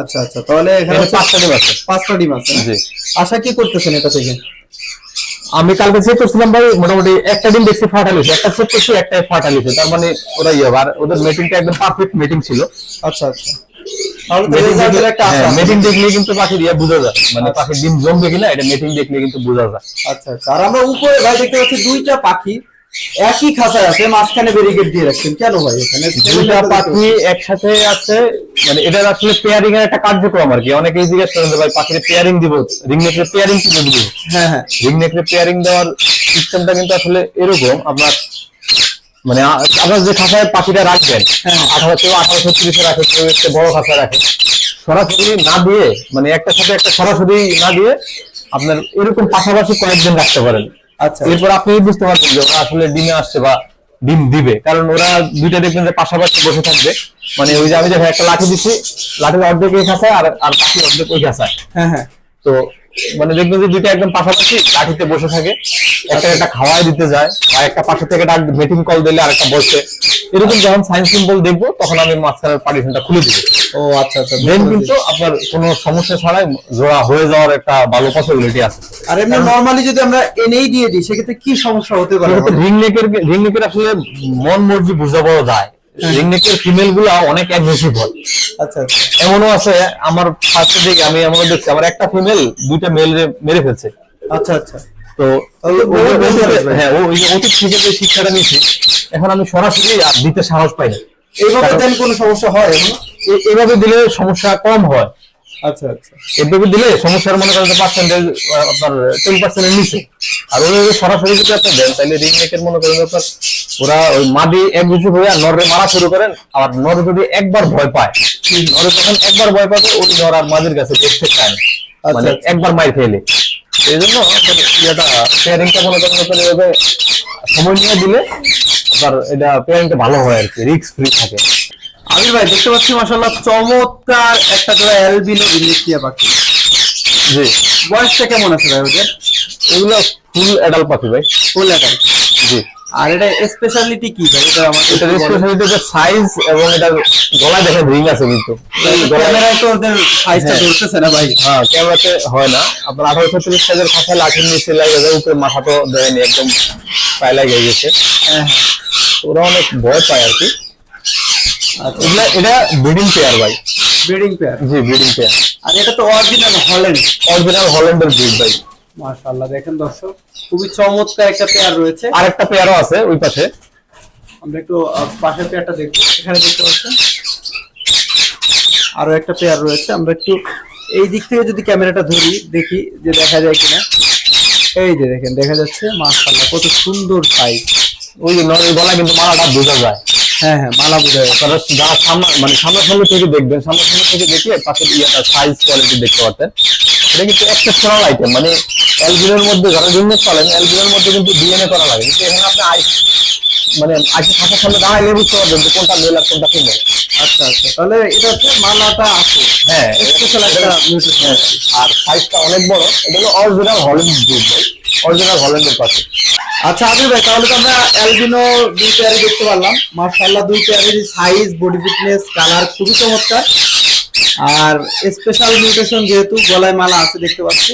[SPEAKER 1] আচ্ছা আচ্ছা। তাহলে এখানে
[SPEAKER 2] পাঁচটা ডিম আছে।
[SPEAKER 1] পাঁচটা ডিম আছে
[SPEAKER 2] জি।
[SPEAKER 1] আশা কি করতেছেন এটা থেকে?
[SPEAKER 2] আমি কালকে চেক করছিলাম ভাই মোটামুটি একটা ডিম দেখছি ফাটা লিছে একটা চেক করছি একটাই ফাটা লিছে তার মানে ওরা ইয়ে আর ওদের মিটিংটা একদম পারফেক্ট মিটিং ছিল।
[SPEAKER 1] আচ্ছা আচ্ছা।
[SPEAKER 2] মিটিং
[SPEAKER 1] একটা।
[SPEAKER 2] মিটিং দেখলে কিন্তু পাখির ইয়ে বোঝা যায়। মানে পাখির ডিম জমবে কিনা এটা মিটিং দেখলে কিন্তু বোঝা যায়।
[SPEAKER 1] আচ্ছা আচ্ছা। আর আমরা উপরে ভাই দেখতে পাচ্ছি দুইটা পাখি। একই খাঁচায় আছে মাঝখানে ব্যারিকেড দিয়ে রাখছেন। কেন ভাই এখানে?
[SPEAKER 2] দুটা পাখি একসাথে আছে মানে এটা আসলে পেয়ারিং এর একটা কার্যক্রম আর কি। অনেকেই জিজ্ঞেস করেন ভাই পাখির পেয়ারিং দিব রিং নেকের পেয়ারিং কি দিব?
[SPEAKER 1] হ্যাঁ হ্যাঁ।
[SPEAKER 2] রিং নেকের পেয়ারিং দেওয়ার সিস্টেমটা কিন্তু আসলে এরকম আপনার মানে আপনার যে খাঁচায় পাখিটা রাখবেন
[SPEAKER 1] হ্যাঁ।
[SPEAKER 2] আঠারো কেউ আঠারোশো তিরিশে রাখে কেউ একটা বড় খাঁচা রাখে। সরাসরি না দিয়ে মানে একটা সাথে একটা সরাসরি না দিয়ে আপনার এরকম পাশাপাশি কয়েকদিন রাখতে পারেন।
[SPEAKER 1] আচ্ছা।
[SPEAKER 2] এরপর আপনি বুঝতে পারবেন যে ওরা আসলে ডিমে আসছে বা ডিম দিবে। কারণ ওরা দুইটা দেখবেন যে পাশাপাশি বসে থাকবে। মানে ওই যে আমি যে একটা লাঠি দিচ্ছি লাঠির অর্ধেক এই খাঁচায় আর আর পাখি অর্ধেক ওই খাঁচায়।
[SPEAKER 1] হ্যাঁ হ্যাঁ।
[SPEAKER 2] তো মানে দেখবেন যে দুইটা একদম পাশাপাশি লাঠিতে বসে থাকে। একটা একটা খাওয়াই দিতে যায় বা একটা পাশে থেকে ডাক মিটিং কল দিলে আরেকটা বসে। এরকম যখন সায়েন্স সিম্বল দেখব তখন আমি মাঝখানের পার্টিশনটা খুলে দিব।
[SPEAKER 1] ও আচ্ছা আচ্ছা
[SPEAKER 2] দেন কিন্তু আপনার কোনো সমস্যা ছাড়াই জোড়া হয়ে যাওয়ার একটা ভালো পসিবিলিটি আছে।
[SPEAKER 1] আর এমনি নরমালি যদি আমরা এনেই দিয়ে দিই সেক্ষেত্রে কি সমস্যা হতে পারে?
[SPEAKER 2] রিং নেকের রিং নেকের আসলে মন মর্জি বুঝা পাওয়া যায়। রিং নেকের ফিমেলগুলা অনেক অ্যাগ্রেসিভ হয়।
[SPEAKER 1] আচ্ছা আচ্ছা।
[SPEAKER 2] এমনও আছে আমার ফার্স্টের দিকে আমি এমনও দেখছি আমার একটা ফিমেল দুইটা মেল মেরে ফেলছে।
[SPEAKER 1] আচ্ছা আচ্ছা।
[SPEAKER 2] তো। হ্যাঁ ওই অতীত থেকে যে শিক্ষাটা নিয়েছি এখন আমি সরাসরি আর দিতে সাহস পাই না।
[SPEAKER 1] এইভাবে দেন কোনো সমস্যা হয়
[SPEAKER 2] এভাবে দিলে সমস্যা কম হয়।
[SPEAKER 1] আচ্ছা আচ্ছা।
[SPEAKER 2] এভাবে দিলে সমস্যার মনে করেন পার্সেন্টেজ আপনার টেন পার্সেন্টের নিচে। আর ওই সরাসরি যদি আপনি দেন তাহলে মনে করেন আপনার ওরা ওই মাদি এক কিছু হয়ে নরে মারা শুরু করেন আর নরে যদি একবার ভয় পায় নরে যখন একবার ভয় পাবে ওই নর আর মাদির কাছে দেখতে চায়
[SPEAKER 1] আচ্ছা,
[SPEAKER 2] মানে
[SPEAKER 1] আচ্ছা।
[SPEAKER 2] একবার মার খেলে। এই জন্য আপনার ইয়েটা পেয়ারিংটা মনে করেন এভাবে সময় নিয়ে দিলে আপনার এটা পেয়ারিংটা ভালো হয় আর কি রিস্ক ফ্রি থাকে।
[SPEAKER 1] আমির ভাই দেখতে পাচ্ছি মাশাআল্লাহ চমৎকার একটা জোড়া অ্যালবিনো বিলিস্টিয়া পাখি।
[SPEAKER 2] জি।
[SPEAKER 1] বয়সটা কেমন আছে ভাই ওদের?
[SPEAKER 2] এগুলো ফুল অ্যাডাল্ট পাখি ভাই।
[SPEAKER 1] ফুল অ্যাডাল্ট
[SPEAKER 2] জি।
[SPEAKER 1] আর এটা স্পেশালিটি কি ভাই? এটা আমাকে
[SPEAKER 2] এটার স্পেশালিটি সাইজ এবং এটার গলায় দেখেন রিং আছে কিন্তু।
[SPEAKER 1] ক্যামেরায় তো ওদের সাইজটা
[SPEAKER 2] হ্যাঁ।
[SPEAKER 1] ধরতেছে না ভাই।
[SPEAKER 2] হ্যাঁ ক্যামেরাতে হয় না। আপনার আঠারোশো তিরিশ সাইজের খাঁচা লাঠির নিচে লাগে যায় উপরে মাথা তো দেয়নি একদম পায়ে লাগে গেছে।
[SPEAKER 1] হ্যাঁ হ্যাঁ।
[SPEAKER 2] ওরা অনেক ভয় পায় আর কি।
[SPEAKER 1] আচ্ছা।
[SPEAKER 2] এগুলা এটা ব্রিডিং পেয়ার ভাই।
[SPEAKER 1] ব্রিডিং পেয়ার
[SPEAKER 2] জি ব্রিডিং পেয়ার
[SPEAKER 1] আর এটা তো অরিজিনাল হল্যান্ড
[SPEAKER 2] অরিজিনাল হল্যান্ডের ব্রিড ভাই।
[SPEAKER 1] মাশাআল্লাহ দেখেন দর্শক। খুবই চমৎকার একটা পেয়ার রয়েছে।
[SPEAKER 2] আরেকটা পেয়ারও আছে ওই পাশে।
[SPEAKER 1] আমরা একটু পাশের পেয়ারটা দেখব। এখানে দেখতে পাচ্ছেন? আরও একটা পেয়ার রয়েছে। আমরা একটু এই দিক থেকে যদি ক্যামেরাটা ধরি দেখি যে দেখা যায় কিনা। এই যে দেখেন দেখা যাচ্ছে মাশাআল্লাহ কত সুন্দর সাইজ
[SPEAKER 2] ওই যে গলা কিন্তু মালাটা বোঝা যায়।
[SPEAKER 1] হ্যাঁ হ্যাঁ মালা বোঝা যায়।
[SPEAKER 2] আপনারা যারা সামনে মানে সামনাসামনি থেকে দেখবেন সামনাসামনি থেকে দেখে পাশের ইয়েটা সাইজ কোয়ালিটি দেখতে পারতেন। এটা কিন্তু একটা এক্সেপশনাল আইটেম মানে অ্যালবিনোর মধ্যে যারা রিমেক চলেন অ্যালবিনোর মধ্যে কিন্তু ডিএনএ করা লাগে। কিন্তু এখানে আপনি আই মানে আইসি খাতার সামনে দাঁড়াইলে বুঝতে পারবেন যে কোনটা মেল আর কোনটা ফিমেল
[SPEAKER 1] আচ্ছা আচ্ছা। তাহলে এটা হচ্ছে মালাটা আছে।
[SPEAKER 2] হ্যাঁ
[SPEAKER 1] স্পেশাল একটা মিউটেশন
[SPEAKER 2] হ্যাঁ, আর সাইজটা অনেক বড়। এটা হলো অরিজিনাল হল্যান্ড গ্রুপ ভাই। অরিজিনাল হল্যান্ডের পাশে।
[SPEAKER 1] আচ্ছা আবির ভাই তাহলে তো আমরা অ্যালবিনো দুই পেয়ারে দেখতে পারলাম। মার্শাল্লাহ দুই পেয়ারের সাইজ বডি ফিটনেস কালার খুবই চমৎকার। আর স্পেশাল মিউটেশন যেহেতু গলায় মালা আছে দেখতে পাচ্ছি।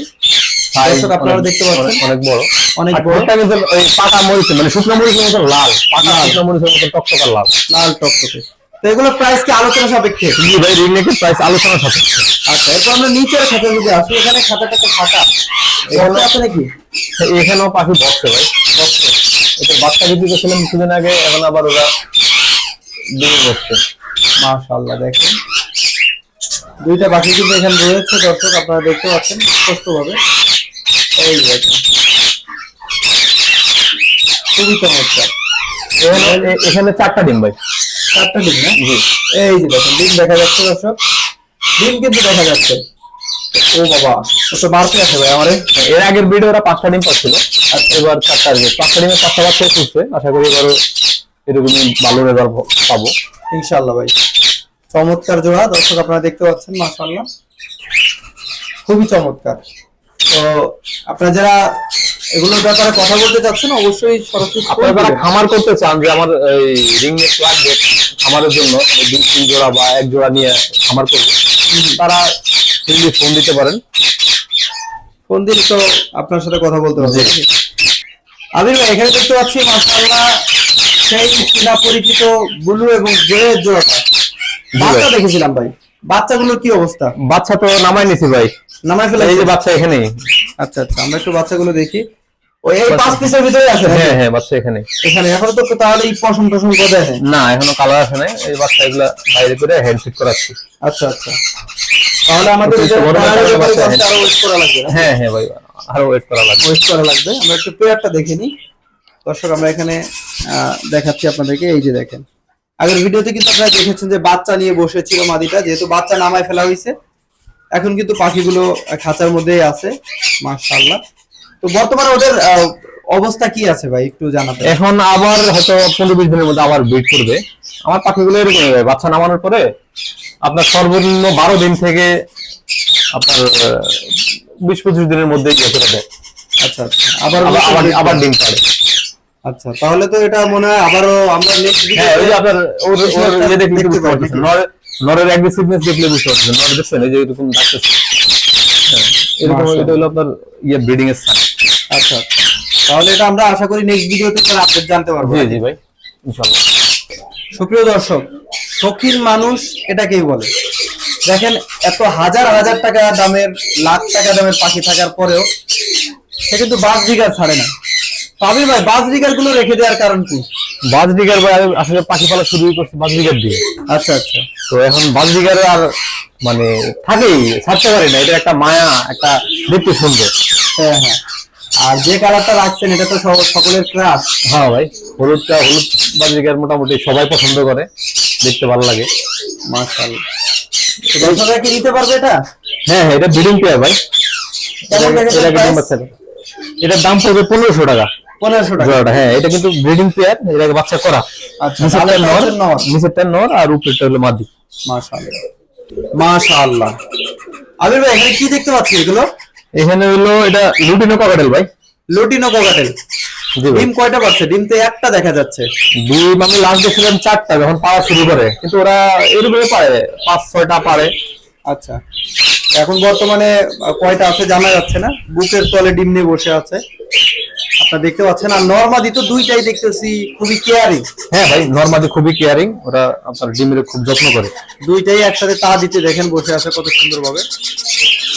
[SPEAKER 1] আপনারা দেখতে পাচ্ছেন
[SPEAKER 2] অনেক- বড়।
[SPEAKER 1] অনেক বড়।
[SPEAKER 2] ওই পাকা মরিচ মানে শুকনো মরিচের মতো লাল পাকা। শুকনো মরিচের মতো টকটকা লাল।
[SPEAKER 1] লাল টকটকে। তো এগুলো প্রাইস কি আলোচনা সাপেক্ষে?
[SPEAKER 2] জি ভাই রিং নেকের প্রাইস আলোচনা সাপেক্ষে?
[SPEAKER 1] আচ্ছা এরপর আমরা নিচের খাতা যদি আসি। এখানে খাতাটা তো ফাঁকা এখানে আছে নাকি?
[SPEAKER 2] এখানেও পাখি ভাই এটা বাচ্চা বিক্রি করছিলাম কিছুদিন আগে এখন আবার ওরা ডিমে বসছে।
[SPEAKER 1] মাশাআল্লাহ দেখেন। দুইটা বাকি কিন্তু এখানে রয়েছে দর্শক আপনারা দেখতে পাচ্ছেন স্পষ্টভাবে। এই যে দেখেন খুবই চমৎকার
[SPEAKER 2] এখানে এখানে চারটা ডিম ভাই।
[SPEAKER 1] চারটা ডিম না? এই যে দেখেন ডিম দেখা যাচ্ছে দর্শক। ডিম কিন্তু দেখা যাচ্ছে। ও বাবা কত মারতে আছে ভাই আমারে।
[SPEAKER 2] এর আগের ভিডিও ওরা পাঁচটা ডিম পাচ্ছিল। আর এবার চারটা আসবে। পাঁচটা ডিমে পাঁচটা বাচ্চা তুলছে আশা করি এবারও এরকমই ভালো রেজাল্ট পাবো।
[SPEAKER 1] ইনশাআল্লাহ ভাই। চমৎকার জোড়া। দর্শক আপনারা দেখতে পাচ্ছেন মাশাআল্লাহ। খুবই চমৎকার। তো আপনারা যারা এগুলোর ব্যাপারে কথা বলতে চাচ্ছেন অবশ্যই সরাসরি
[SPEAKER 2] আপনারা যারা খামার করতে চান যে আমার এই রিং নেট লাগবে খামারের জন্য দুই তিন জোড়া বা এক জোড়া নিয়ে খামার করবে তারা ফ্রিলি ফোন দিতে পারেন।
[SPEAKER 1] ফোন দিলে তো আপনার সাথে কথা বলতে পারব। আবির ভাই এখানে দেখতে পাচ্ছি মাশাআল্লাহ সেই চীনা পরিচিত ব্লু এবং গ্রে জোড়াটা। বাচ্চা দেখেছিলাম ভাই। বাচ্চাগুলোর কি অবস্থা?
[SPEAKER 2] বাচ্চা তো নামাই নিছি ভাই।
[SPEAKER 1] নামায় ফেলে
[SPEAKER 2] এই যে বাচ্চা এখানেই।
[SPEAKER 1] আচ্ছা আচ্ছা আমরা একটু বাচ্চাগুলো দেখি। ওই এই পাঁচ পিসের ভিতরে আছে
[SPEAKER 2] হ্যাঁ হ্যাঁ বাচ্চা এখানে
[SPEAKER 1] এখানে। এখনও তো তাহলে এই পশম টসম কোথায় নেই
[SPEAKER 2] না এখনও কালার আসে নাই। এই বাচ্চা এগুলা বাইরে করে হ্যান্ড ফিট করাচ্ছি।
[SPEAKER 1] আচ্ছা আচ্ছা। তাহলে আমাদের আরও ওয়েট করা লাগবে
[SPEAKER 2] হ্যাঁ হ্যাঁ ভাই আরও ওয়েট করা লাগবে।
[SPEAKER 1] ওয়েট করা লাগবে। আমরা একটু পেয়ারটা দেখে নিই। দর্শক আমরা এখানে দেখাচ্ছি আপনাদেরকে। এই যে দেখেন। আগের ভিডিওতে কিন্তু আপনারা দেখেছেন যে বাচ্চা নিয়ে বসেছিল মাদিটা। যেহেতু বাচ্চা নামায় ফেলা হয়েছে এখন কিন্তু পাখিগুলো খাঁচার মধ্যেই আছে মাশাআল্লাহ। তো বর্তমানে ওদের অবস্থা কি আছে ভাই একটু জানাতে
[SPEAKER 2] এখন আবার হয়তো পনেরো বিশ দিনের মধ্যে আবার ব্রিড করবে। আমার পাখিগুলো এরকম বাচ্চা নামানোর পরে আপনার সর্বনিম্ন বারো দিন থেকে আপনার বিশ পঁচিশ দিনের মধ্যে ইয়ে করে দেয়।
[SPEAKER 1] আচ্ছা আচ্ছা। আবার
[SPEAKER 2] আবার আবার ডিম পারে।
[SPEAKER 1] আচ্ছা তাহলে তো এটা মনে হয় আবারও আমরা নেক্সট
[SPEAKER 2] হ্যাঁ ওই যে আপনার ওর ওর ইয়ে
[SPEAKER 1] দেখতে পারবেন
[SPEAKER 2] পারতেছেন নরের অ্যাগ্রেসিভনেস দেখলে বুঝতে পারতেছেন। নর দেখছেন এই যে এরকম ডাকতেছে। হ্যাঁ, এরকম এটা হলো আপনার ইয়ে ব্রিডিং এর
[SPEAKER 1] আচ্ছা আচ্ছা। তাহলে এটা আমরা আশা করি নেক্সট ভিডিওতে তার আপডেট জানতে পারব।
[SPEAKER 2] জি জি ভাই ইনশাআল্লাহ।
[SPEAKER 1] সুপ্রিয় দর্শক মানুষ এটাকেই বলে। দেখেন এত হাজার হাজার টাকা দামের লাখ টাকা দামের পাখি থাকার পরেও সে কিন্তু বাস দিগার ছাড়ে না। পাবির ভাই বাস দিগারগুলো রেখে দেওয়ার কারণ কি?
[SPEAKER 2] বাজরিগার ভাই আমি আসলে পাখি পালা শুরু করছি বাজরিগার দিয়ে।
[SPEAKER 1] আচ্ছা আচ্ছা।
[SPEAKER 2] তো এখন বাজরিগার আর মানে থাকেই ছাড়তে পারি না। এটা একটা মায়া একটা দেখতে সুন্দর
[SPEAKER 1] হ্যাঁ হ্যাঁ। আর যে কালারটা রাখছেন এটা তো সকলের ক্রাশ
[SPEAKER 2] হ্যাঁ ভাই হলুদটা হলুদ বাজরিগার মোটামুটি সবাই পছন্দ করে দেখতে ভালো লাগে।
[SPEAKER 1] মাশাআল্লাহ। দর্শকরা কি নিতে পারবে এটা?
[SPEAKER 2] হ্যাঁ হ্যাঁ এটা ব্রিডিং পেয়ার ভাই। এটা- দাম পড়বে পনেরোশো টাকা।
[SPEAKER 1] পনেরোশো টাকা।
[SPEAKER 2] হ্যাঁ এটা কিন্তু ব্রিডিং পেয়ার এটাকে বাচ্চা করা।
[SPEAKER 1] আচ্ছা
[SPEAKER 2] নিচেরটা নর আর উপরেরটা হলো মাদি।
[SPEAKER 1] মাশাআল্লাহ। মাশাআল্লাহ। আবির ভাই এখানে কি দেখতে পাচ্ছি এগুলো?
[SPEAKER 2] এখানে হলো এটা লুটিনো ককাটেল ভাই।
[SPEAKER 1] Lutino cockatiel. ডিম কয়টা পাচ্ছে? ডিম তো একটা দেখা যাচ্ছে।
[SPEAKER 2] ডিম আমি লাস্ট দেখছিলাম চারটা যখন পাওয়া শুরু করে। কিন্তু ওরা এরকমই পারে পাঁচ ছয়টা পারে।
[SPEAKER 1] আচ্ছা। এখন বর্তমানে কয়টা আছে জানা যাচ্ছে না। বুকের তলে ডিম নিয়ে বসে আছে। আপনারা দেখতে পাচ্ছেন আর নর্মাদি তো দুইটাই দেখতেছি খুবই কেয়ারিং
[SPEAKER 2] হ্যাঁ ভাই নর্মালি খুবই কেয়ারিং ওরা আপনার ডিমের খুব যত্ন করে।
[SPEAKER 1] দুইটাই একসাথে তা দিতে দেখেন বসে আছে কত সুন্দর ভাবে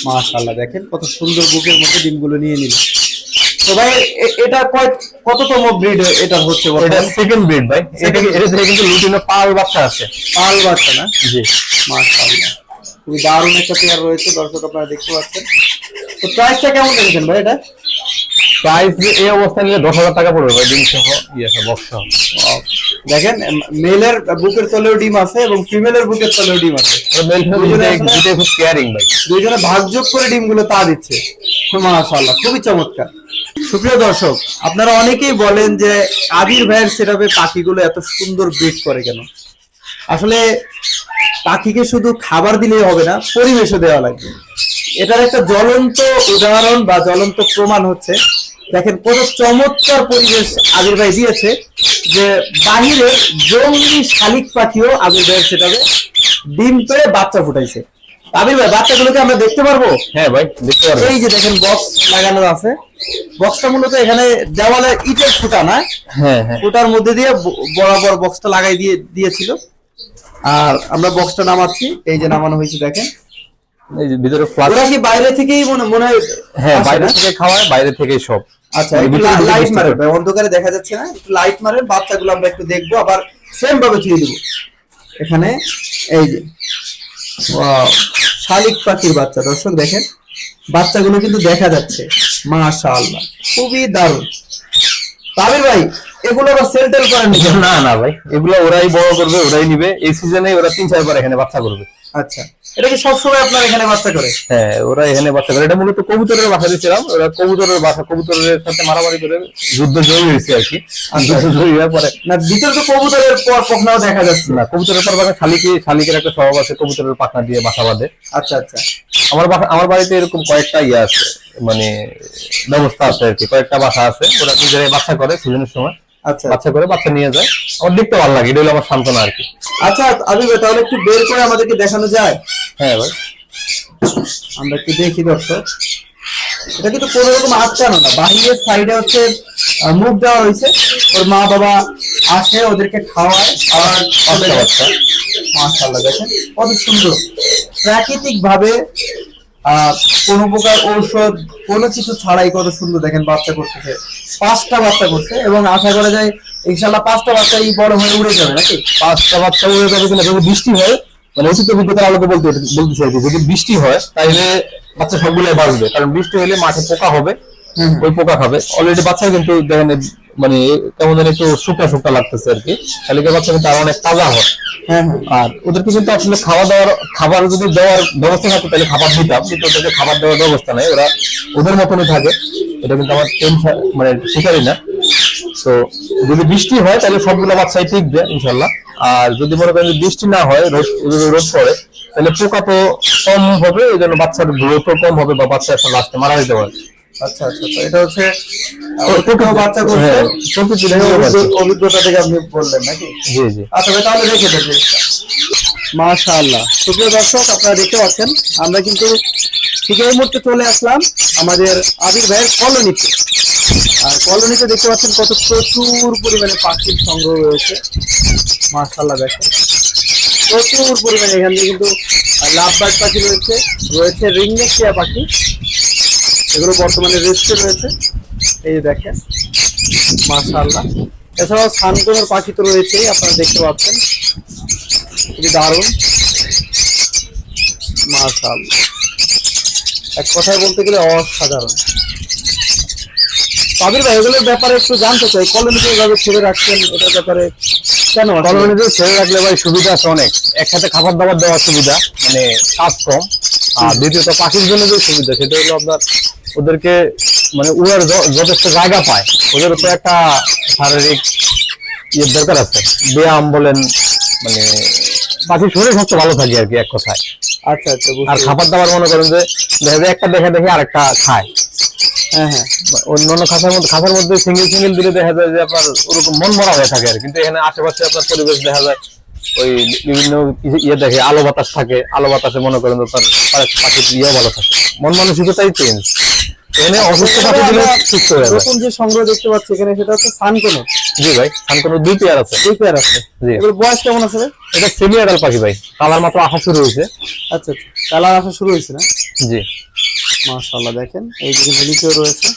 [SPEAKER 1] মাশাআল্লাহ দেখেন কত সুন্দর বুকের মধ্যে ডিমগুলো নিয়ে নিল। তো ভাই এটা কয় কততম ব্রিড এটা হচ্ছে
[SPEAKER 2] এটা সেকেন্ড ব্রিড ভাই। এটা এটা থেকে কিন্তু লুটিনো পাল বাচ্চা আছে।
[SPEAKER 1] পাল বাচ্চা না?
[SPEAKER 2] জি।
[SPEAKER 1] মাশাআল্লাহ। খুবই দারুণ একটা পেয়ার রয়েছে দর্শক আপনারা দেখতে পাচ্ছেন। তো প্রাইসটা কেমন রেখেছেন ভাই এটা?
[SPEAKER 2] প্রাইস এই অবস্থায় নিলে দশ হাজার টাকা পড়বে ভাই ডিম সহ ইয়ে বক্স সহ।
[SPEAKER 1] দেখেন মেলের বুকের তলেও ডিম আছে এবং ফিমেলের বুকের তলেও ডিম আছে।
[SPEAKER 2] দুইটাই খুব কেয়ারিং ভাই।
[SPEAKER 1] দুইজনে ভাগযোগ করে ডিমগুলো তা দিচ্ছে। মাশাআল্লাহ খুবই চমৎকার। সুপ্রিয় দর্শক আপনারা অনেকেই বলেন যে আবির ভাইয়ের সেটাপে পাখিগুলো এত সুন্দর ব্রিড করে কেন? আসলে পাখিকে শুধু খাবার দিলেই হবে না পরিবেশও দেওয়া লাগবে। এটার একটা জ্বলন্ত উদাহরণ বা জ্বলন্ত প্রমাণ হচ্ছে। দেখেন কত চমৎকার পরিবেশ আবির ভাই দিয়েছে যে বাহিরে জঙ্গলি শালিক পাখিও আবির ভাইয়ের সেটাবে ডিম পেড়ে বাচ্চা ফুটাইছে। আবির ভাই বাচ্চাগুলোকে আমরা দেখতে পারব?
[SPEAKER 2] হ্যাঁ ভাই দেখতে পারবেন
[SPEAKER 1] এই যে দেখেন বক্স লাগানো আছে। বক্সটা মূলত এখানে দেওয়ালে ইটের ফুটা না?
[SPEAKER 2] হ্যাঁ হ্যাঁ।
[SPEAKER 1] ফুটার মধ্যে দিয়ে বরাবর বক্সটা লাগাই দিয়ে দিয়েছিল। আর আমরা বক্সটা নামাচ্ছি। এই যে নামানো হয়েছে দেখেন।
[SPEAKER 2] এই যে ভিতরে ফ্লাশ
[SPEAKER 1] ওরা কি বাইরে থেকেই মনে মনে হয়
[SPEAKER 2] হ্যাঁ বাইরে থেকে খাওয়ায় বাইরে থেকেই সব।
[SPEAKER 1] আচ্ছা
[SPEAKER 2] মানে
[SPEAKER 1] একটু লাইট মারেন ভাই, অন্ধকারে দেখা যাচ্ছে না। একটু লাইট মারেন বাচ্চাগুলো আমরা একটু দেখব। আবার সেম ভাবে থুয়ে দিব। এখানে এই যে শালিক পাখির বাচ্চা। দর্শক দেখেন বাচ্চাগুলো কিন্তু দেখা যাচ্ছে। মাশাআল্লাহ খুবই দারুণ। তাবির ভাই এগুলো আবার সেল টেল করেন। নাকি?
[SPEAKER 2] না না ভাই এগুলো ওরাই বড় করবে ওরাই নিবে। এই সিজনে ওরা তিন চারবার এখানে বাচ্চা করবে।
[SPEAKER 1] আচ্ছা। এটা কি সবসময় আপনার এখানে বাচ্চা করে?
[SPEAKER 2] হ্যাঁ ওরা এখানে বাচ্চা করে। এটা মূলত কবুতরের বাসা দিয়েছিলাম। ওরা কবুতরের বাসা কবুতরের সাথে মারামারি করে যুদ্ধ জয়ী হয়েছে আর কি। যুদ্ধ জয়ী হওয়ার পরে।
[SPEAKER 1] না ভিতরে তো কবুতরের পর কখনো দেখা যাচ্ছে না।
[SPEAKER 2] কবুতরের পর বাসা শালিকে শালিকের একটা স্বভাব আছে কবুতরের পাখনা দিয়ে বাসা বাঁধে।
[SPEAKER 1] আচ্ছা আচ্ছা।
[SPEAKER 2] আমার বাসা আমার বাড়িতে এরকম কয়েকটা ইয়ে আছে মানে ব্যবস্থা আছে আর কি। কয়েকটা বাসা আছে ওরা নিজেরাই বাচ্চা করে সিজনের সময়।
[SPEAKER 1] আচ্ছা
[SPEAKER 2] বাচ্চা করে বাচ্চা নিয়ে যায়। আমার দেখতে ভালো লাগে এটা হলো আমার সান্ত্বনা আর কি।
[SPEAKER 1] আচ্ছা আবি ভাই তাহলে একটু বের করে আমাদেরকে দেখানো যায়?
[SPEAKER 2] হ্যাঁ ভাই।
[SPEAKER 1] আমরা একটু দেখি দর্শক। এটা কিন্তু কোনো রকম আটকানো না। বাহিরের সাইডে হচ্ছে মুখ দেওয়া হয়েছে। ওর মা বাবা আসে ওদেরকে খাওয়ায় চলে
[SPEAKER 2] বাচ্চা
[SPEAKER 1] মাশাআল্লাহ দেখেন। কত সুন্দর। প্রাকৃতিক ভাবে কোনো প্রকার ঔষধ কোনো কিছু ছাড়াই কত সুন্দর দেখেন বাচ্চা করতেছে। পাঁচটা বাচ্চা করছে এবং আশা করা যায় ইনশাল্লাহ পাঁচটা বাচ্চা এই বড় হয়ে উড়ে যাবে নাকি?
[SPEAKER 2] পাঁচটা বাচ্চা উড়ে যাবে কিনা যদি বৃষ্টি হয় মানে অতীত অভিজ্ঞতার আলোকে বলতে বলতেছি আর যদি বৃষ্টি হয় তাহলে বাচ্চা সবগুলাই বাঁচবে। কারণ বৃষ্টি হলে মাঠে পোকা হবে। ওই পোকা খাবে। অলরেডি বাচ্চা কিন্তু দেখেন মানে কেমন যেন একটু শুকনা শুকনা লাগতেছে আর কি। অনেক তাজা হয়।
[SPEAKER 1] হ্যাঁ হ্যাঁ।
[SPEAKER 2] আর কিন্তু আসলে খাওয়া দাওয়ার খাবার যদি দেওয়ার ব্যবস্থা থাকতো তাহলে খাবার দিতাম কিন্তু ওদেরকে খাবার দেওয়ার ব্যবস্থা নাই ওরা ওদের মতনই থাকে। এটা কিন্তু আমার টেনশন মানে শিকারই না। তো যদি বৃষ্টি হয় তাহলে সবগুলো বাচ্চাই টিকবে ইনশাল্লাহ আর যদি মনে করেন যে বৃষ্টি না হয় রোদ রোদ পড়ে তাহলে পোকা তো কম হবে এই জন্য বাচ্চার গ্রোথও কম হবে বা বাচ্চা একটা লাস্টে মারা যেতে পারে।
[SPEAKER 1] আচ্ছা আচ্ছা তো এটা হচ্ছে বাচ্চা করছে
[SPEAKER 2] হ্যাঁ, প্রকৃতি।
[SPEAKER 1] অভিজ্ঞতা থেকে আপনি বললেন নাকি
[SPEAKER 2] জি জি
[SPEAKER 1] আচ্ছা তাহলে রেখে দেবে মাশাআল্লাহ সুপ্রিয় দর্শক আপনারা দেখতে পাচ্ছেন আমরা কিন্তু ঠিক এই মুহূর্তে চলে আসলাম আমাদের আবির ভাইয়ের কলোনিতে আর কলোনিতে দেখতে পাচ্ছেন কত প্রচুর পরিমাণে পাখির সংগ্রহ রয়েছে মাশাআল্লাহ দেখেন প্রচুর পরিমাণে এখানে কিন্তু লাভবার্ড পাখি রয়েছে রয়েছে রিংনেক টিয়া পাখি এগুলো বর্তমানে রেস্টে রয়েছে। এই যে দেখেন, মাশাআল্লাহ। এছাড়াও সানকোনের পাখি তো রয়েছেই, আপনারা দেখতে পাচ্ছেন। খুবই দারুণ। মাশাআল্লাহ। এক কথায় বলতে গেলে অসাধারণ। কাবির ভাই, এগুলোর ব্যাপারে একটু জানতে চাই। কলোনিতে এভাবে ছেড়ে রাখছেন, এটার ব্যাপারে কেন?
[SPEAKER 2] কলোনিতে ছেড়ে রাখলে ভাই সুবিধা আছে অনেক। একসাথে খাবার দাবার দেওয়ার সুবিধা মানে কাজ কম। আর দ্বিতীয়ত পাখির জন্য যে সুবিধা সেটা হলো আপনার ওদেরকে মানে উড়ার যথেষ্ট জায়গা পায়। ওদের তো একটা শারীরিক ইয়ের দরকার আছে। ব্যায়াম বলেন মানে পাখির শরীর স্বাস্থ্য ভালো থাকে আর কি এক কথায়।
[SPEAKER 1] আচ্ছা আচ্ছা
[SPEAKER 2] আর খাবার দাবার মনে করেন যে দেখা যায় একটা দেখে দেখে আরেকটা খায়।
[SPEAKER 1] হ্যাঁ হ্যাঁ।
[SPEAKER 2] অন্যান্য খাঁচার মধ্যে খাঁচার মধ্যে সিঙ্গেল সিঙ্গেল দিলে দেখা যায় যে আপনার ওরকম মন মরা হয়ে থাকে আর কিন্তু এখানে আশেপাশে আপনার পরিবেশ দেখা যায় ওই বিভিন্ন কিছু ইয়ে দেখে আলো বাতাস থাকে আলো বাতাসে মনে করেন তার পাখির ইয়ে ভালো থাকে। মন মানসিকতাই চেঞ্জ এখানে অসুস্থ পাখি দিলে সুস্থ হয়ে যায়
[SPEAKER 1] যে সংগ্রহ দেখতে পাচ্ছি এখানে সেটা হচ্ছে সানকোনো
[SPEAKER 2] জি ভাই সানকোনো দুই পেয়ার আছে।
[SPEAKER 1] দুই পেয়ার আছে।
[SPEAKER 2] জি।
[SPEAKER 1] বয়স কেমন আছে
[SPEAKER 2] এটা সেমি পাখি ভাই। কালার মাত্র আশা শুরু হয়েছে।
[SPEAKER 1] আচ্ছা আচ্ছা। কালার আসা শুরু হয়েছে না?
[SPEAKER 2] জি।
[SPEAKER 1] মাশাআল্লাহ দেখেন এই যে কিন্তু নিচেও রয়েছে।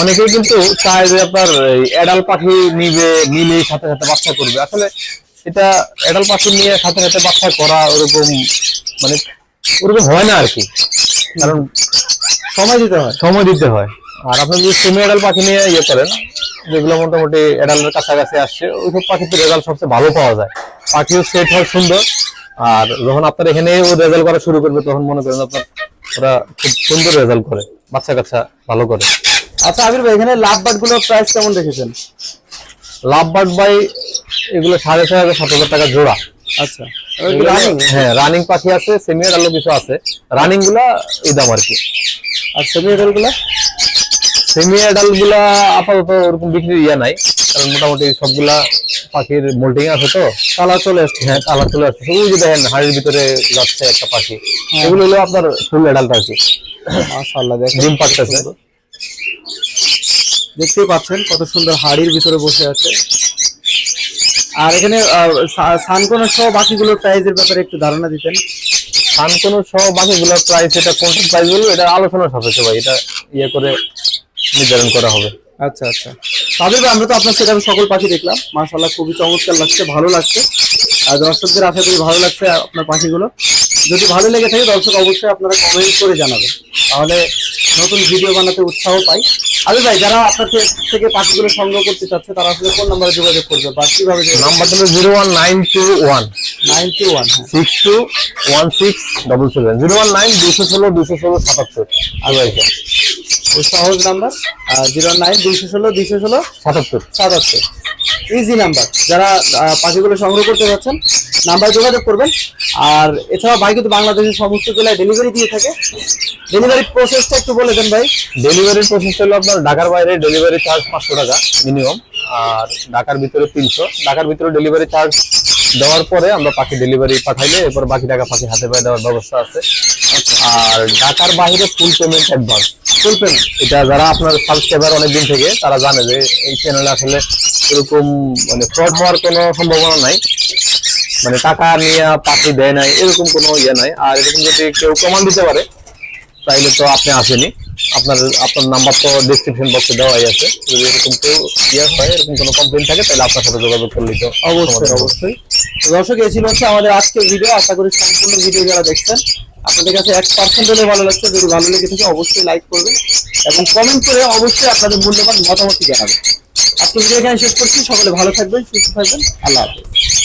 [SPEAKER 2] অনেকেই কিন্তু চায় যে আপনার অ্যাডাল পাখি নিবে নিলে সাথে সাথে বাচ্চা করবে। আসলে এটা অ্যাডাল পাখি নিয়ে সাথে সাথে বাচ্চা করা ওরকম মানে ওরকম হয় না আর কি। কারণ
[SPEAKER 1] সময় দিতে হয়।
[SPEAKER 2] সময় দিতে হয়। আর আপনি যদি সেমি অ্যাডাল পাখি নিয়ে ইয়ে করেন যেগুলো মোটামুটি অ্যাডালের কাছাকাছি আসছে ওইসব পাখিতে রেজাল্ট সবচেয়ে ভালো পাওয়া যায়। পাখিও সেট হয় সুন্দর। আর যখন আপনার এখানে ও রেজাল্ট করা শুরু করবে তখন মনে করেন আপনার ওরা খুব সুন্দর রেজাল্ট করে বাচ্চা কাচ্চা ভালো করে।
[SPEAKER 1] আচ্ছা আবির ভাই এখানে লাভ বার্ডগুলোর প্রাইস কেমন রেখেছেন
[SPEAKER 2] লাভ বার্ড বাই এগুলো সাড়ে ছয় হাজার সাত হাজার টাকা জোড়া।
[SPEAKER 1] আচ্ছা রানিং
[SPEAKER 2] হ্যাঁ রানিং পাখি আছে সেমিয়ার আলো কিছু আছে। রানিংগুলা এই দাম আর কি।
[SPEAKER 1] আর সেমি এডালগুলো?
[SPEAKER 2] সেমি অ্যাডালগুলা আপাতত ওরকম বিক্রির ইয়ে নাই কারণ মোটামুটি সবগুলা পাখির মোল্টিং আছে তো।
[SPEAKER 1] কালার চলে আসছে।
[SPEAKER 2] হ্যাঁ কালার চলে আসছে। ওই যে দেখেন হাড়ির ভিতরে যাচ্ছে একটা পাখি। এগুলো হলো আপনার ফুল অ্যাডাল্ট আর কি।
[SPEAKER 1] মাশাআল্লাহ দেখেন
[SPEAKER 2] ডিম পাড়তেছে
[SPEAKER 1] দেখতেই পাচ্ছেন কত সুন্দর হাড়ির ভিতরে বসে আছে। আর এখানে সানকোনের সহ বাকিগুলোর প্রাইজের ব্যাপারে একটু ধারণা দিতেন।
[SPEAKER 2] সানকোনো সহ বাকিগুলোর প্রাইস এটা কোনটার প্রাইস বলব? এটা আলোচনা সাপেক্ষে ভাই এটা ইয়ে করে নির্ধারণ করা হবে।
[SPEAKER 1] আচ্ছা আচ্ছা। তাদের আমরা তো আপনার সেখানে সকল পাখি দেখলাম। মাশাআল্লাহ খুবই চমৎকার লাগছে ভালো লাগছে। আর দর্শকদের আশা করি ভালো লাগছে আপনার পাখিগুলো। যদি ভালো লেগে থাকে দর্শক অবশ্যই আপনারা কমেন্ট করে জানাবেন। তাহলে নতুন ভিডিও বানাতে উৎসাহ পাই। আরে ভাই যারা আপনার থেকে পাখিগুলো সংগ্রহ করতে চাচ্ছে তারা আসলে কোন নাম্বারে যোগাযোগ করবে। বা কীভাবে
[SPEAKER 2] নাম্বারটা হলো zero one nine two one
[SPEAKER 1] nine two one
[SPEAKER 2] six two one six double seven zero one nine দুশো ষোলো দুশো ষোলো সাতাত্তর।
[SPEAKER 1] সহজ নাম্বার জিরো নাইন ষোলো
[SPEAKER 2] সাতাত্তর।
[SPEAKER 1] সাতাত্তর। ইজি নাম্বার যারা পাখিগুলো সংগ্রহ করতে যাচ্ছেন নাম্বার যোগাযোগ করবেন। আর এছাড়া ভাই কিন্তু বাংলাদেশের সমস্ত জেলায় ডেলিভারি দিয়ে থাকে। ডেলিভারি প্রসেসটা একটু বলে দেন ভাই।
[SPEAKER 2] ডেলিভারির প্রসেস হলো আপনার ঢাকার বাইরে ডেলিভারি চার্জ পাঁচশো টাকা মিনিমাম আর ঢাকার ভিতরে তিনশো। ঢাকার ভিতরে ডেলিভারি চার্জ দেওয়ার পরে আমরা পাখি ডেলিভারি পাঠাইলে, এরপর বাকি টাকা পাখি হাতে পায়ে দেওয়ার ব্যবস্থা আছে। আর ঢাকার বাইরে full payment advance
[SPEAKER 1] full payment
[SPEAKER 2] এটা যারা আপনার সাবস্ক্রাইবার অনেকদিন থেকে, তারা জানে যে এই চ্যানেলে আসলে এরকম মানে ফ্রড হওয়ার কোনো সম্ভাবনা নাই। মানে টাকা নিয়ে পাখি দেয় নাই, এরকম কোনো ইয়ে নাই। আর এরকম যদি কেউ প্রমাণ দিতে পারে, তাইলে তো আপনি আসেনি আপনার আপনার নাম্বার তো ডিসক্রিপশন বক্সে দেওয়াই আছে। যদি এরকম কেউ ইয়ে হয় এরকম কোনো কমপ্লেন থাকে তাহলে আপনার সাথে যোগাযোগ করলেই তো
[SPEAKER 1] অবশ্যই অবশ্যই। দর্শক এই ছিল হচ্ছে আমাদের আজকের ভিডিও আশা করি সম্পূর্ণ ভিডিও যারা দেখছেন আপনাদের কাছে এক পার্সেন্ট হলে ভালো লাগছে। যদি ভালো লেগে থাকে অবশ্যই লাইক করবেন এবং কমেন্ট করে অবশ্যই আপনাদের মূল্যবান মতামত জানাবেন। আজকে ভিডিও এখানে শেষ করছি। সকলে ভালো থাকবেন সুস্থ থাকবেন। আল্লাহ হাফেজ।